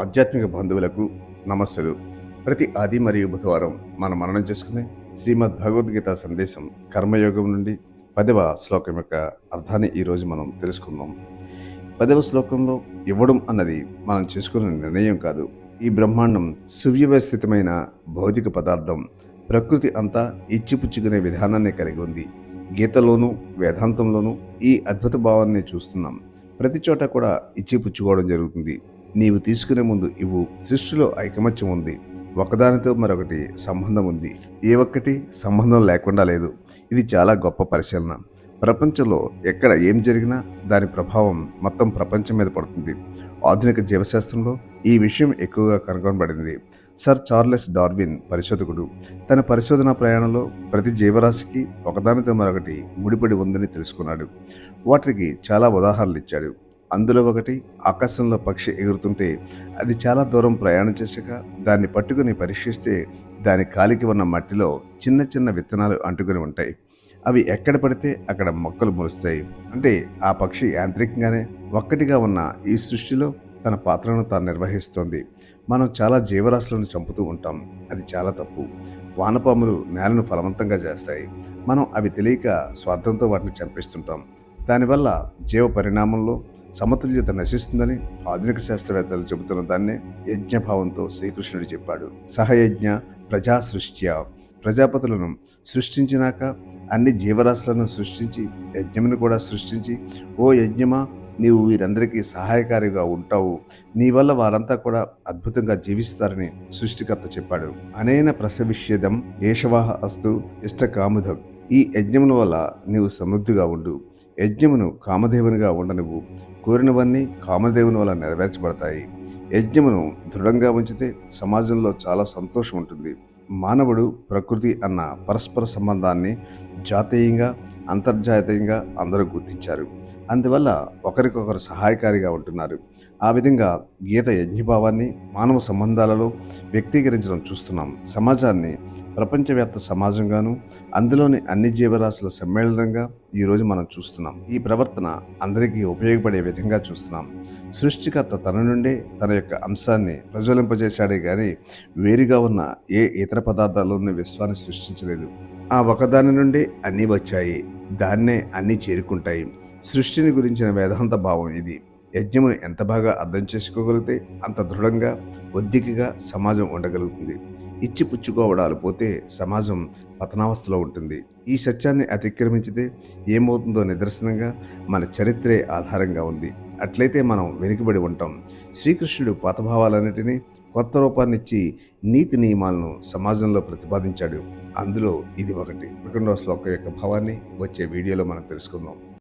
ఆధ్యాత్మిక బంధువులకు నమస్సులు. ప్రతి ఆది మరియు బుధవారం మనం మననం చేసుకునే శ్రీమద్ భగవద్గీత సందేశం కర్మయోగం నుండి పదవ శ్లోకం యొక్క అర్థాన్ని ఈరోజు మనం తెలుసుకుందాం. పదవ శ్లోకంలో ఇవ్వడం అన్నది మనం చేసుకునే నిర్ణయం కాదు. ఈ బ్రహ్మాండం సువ్యవస్థితమైన భౌతిక పదార్థం ప్రకృతి అంతా ఇచ్చిపుచ్చుకునే విధానాన్ని కలిగి ఉంది. గీతలోనూ వేదాంతంలోనూ ఈ అద్భుత భావాన్ని చూస్తున్నాం. ప్రతి చోట కూడా ఇచ్చిపుచ్చుకోవడం జరుగుతుంది. నీవు తీసుకునే ముందు ఇవు సృష్టిలో ఐకమత్యం ఉంది. ఒకదానితో మరొకటి సంబంధం ఉంది. ఏ ఒక్కటి సంబంధం లేకుండా లేదు. ఇది చాలా గొప్ప పరిశీలన. ప్రపంచంలో ఎక్కడ ఏం జరిగినా దాని ప్రభావం మొత్తం ప్రపంచం మీద పడుతుంది. ఆధునిక జీవశాస్త్రంలో ఈ విషయం ఎక్కువగా కనుగొనబడింది. సర్ చార్లెస్ డార్విన్ పరిశోధకుడు. తన పరిశోధన ప్రయాణంలో ప్రతి జీవరాశికి ఒకదానితో మరొకటి ముడిపడి ఉందని తెలుసుకున్నాడు. వాటికి చాలా ఉదాహరణలు ఇచ్చాడు. అందులో ఒకటి ఆకాశంలో పక్షి ఎగురుతుంటే అది చాలా దూరం ప్రయాణం చేశాక దాన్ని పట్టుకుని పరీక్షిస్తే దాని కాలికి ఉన్న మట్టిలో చిన్న చిన్న విత్తనాలు అంటుకుని ఉంటాయి. అవి ఎక్కడ పడితే అక్కడ మొక్కలు మొలుస్తాయి. అంటే ఆ పక్షి యాంత్రికంగానే ఒక్కటిగా ఉన్న ఈ సృష్టిలో తన పాత్రను తాను నిర్వహిస్తోంది. మనం చాలా జీవరాశులను చంపుతూ ఉంటాం. అది చాలా తప్పు. వానపాములు నేలను ఫలవంతంగా చేస్తాయి. మనం అవి తెలియక స్వార్థంతో వాటిని చంపిస్తుంటాం. దానివల్ల జీవ పరిణామంలో సమతుల్యత నశిస్తుందని ఆధునిక శాస్త్రవేత్తలు చెబుతున్న దాన్నే యజ్ఞభావంతో శ్రీకృష్ణుడు చెప్పాడు. సహయజ్ఞ ప్రజాసృష్ట్య. ప్రజాపతులను సృష్టించినాక అన్ని జీవరాశులను సృష్టించి యజ్ఞమును కూడా సృష్టించి ఓ యజ్ఞమా నీవు వీరందరికీ సహాయకారిగా ఉంటావు. నీ వల్ల వారంతా కూడా అద్భుతంగా జీవిస్తారని సృష్టికర్త చెప్పాడు. అనేన ప్రసవిష్యదం ఏషవాహ అస్తు ఇష్టకాముధం ఈ యజ్ఞముల వల్ల నీవు సమృద్ధిగా ఉండు. యజ్ఞమును కామదేవునిగా ఉండనివ్వు. కోరినవన్నీ కామదేవుని వల్ల నెరవేర్చబడతాయి. యజ్ఞమును దృఢంగా ఉంచితే సమాజంలో చాలా సంతోషం ఉంటుంది. మానవుడు ప్రకృతి అన్న పరస్పర సంబంధాన్ని జాతీయంగా అంతర్జాతీయంగా అందరూ గుర్తించారు. అందువల్ల ఒకరికొకరు సహాయకారిగా ఉంటున్నారు. ఆ విధంగా గీత యజ్ఞభావాన్ని మానవ సంబంధాలలో వ్యక్తీకరించడం చూస్తున్నాం. సమాజాన్ని ప్రపంచవ్యాప్త సమాజంగాను అందులోని అన్ని జీవరాశుల సమ్మేళనంగా ఈరోజు మనం చూస్తున్నాం. ఈ ప్రవర్తన అందరికీ ఉపయోగపడే విధంగా చూస్తున్నాం. సృష్టికర్త తన నుండే తన యొక్క అంశాన్ని ప్రజ్వలింపజేశాడే కానీ వేరుగా ఉన్న ఏ ఇతర పదార్థాల్లోని విశ్వాన్ని సృష్టించలేదు. ఆ ఒకదాని నుండే అన్నీ వచ్చాయి. దాన్నే అన్నీ చేరుకుంటాయి. సృష్టిని గురించిన వేదాంత భావం ఇది. యజ్ఞమును ఎంత బాగా అర్థం చేసుకోగలిగితే అంత దృఢంగా ఒద్దికగా సమాజం ఉండగలుగుతుంది. ఇచ్చి పుచ్చుకోవడాలు పోతే సమాజం పతనావస్థలో ఉంటుంది. ఈ సత్యాన్ని అతిక్రమించితే ఏమవుతుందో నిదర్శనంగా మన చరిత్రే ఆధారంగా ఉంది. అట్లయితే మనం వెనుకబడి ఉంటాం. శ్రీకృష్ణుడు పాతభావాలన్నిటినీ కొత్త రూపాన్నిచ్చి నీతి నియమాలను సమాజంలో ప్రతిపాదించాడు. అందులో ఇది ఒకటి. పదకొండవ శ్లోకం యొక్క భావాన్ని వచ్చే వీడియోలో మనం తెలుసుకుందాం.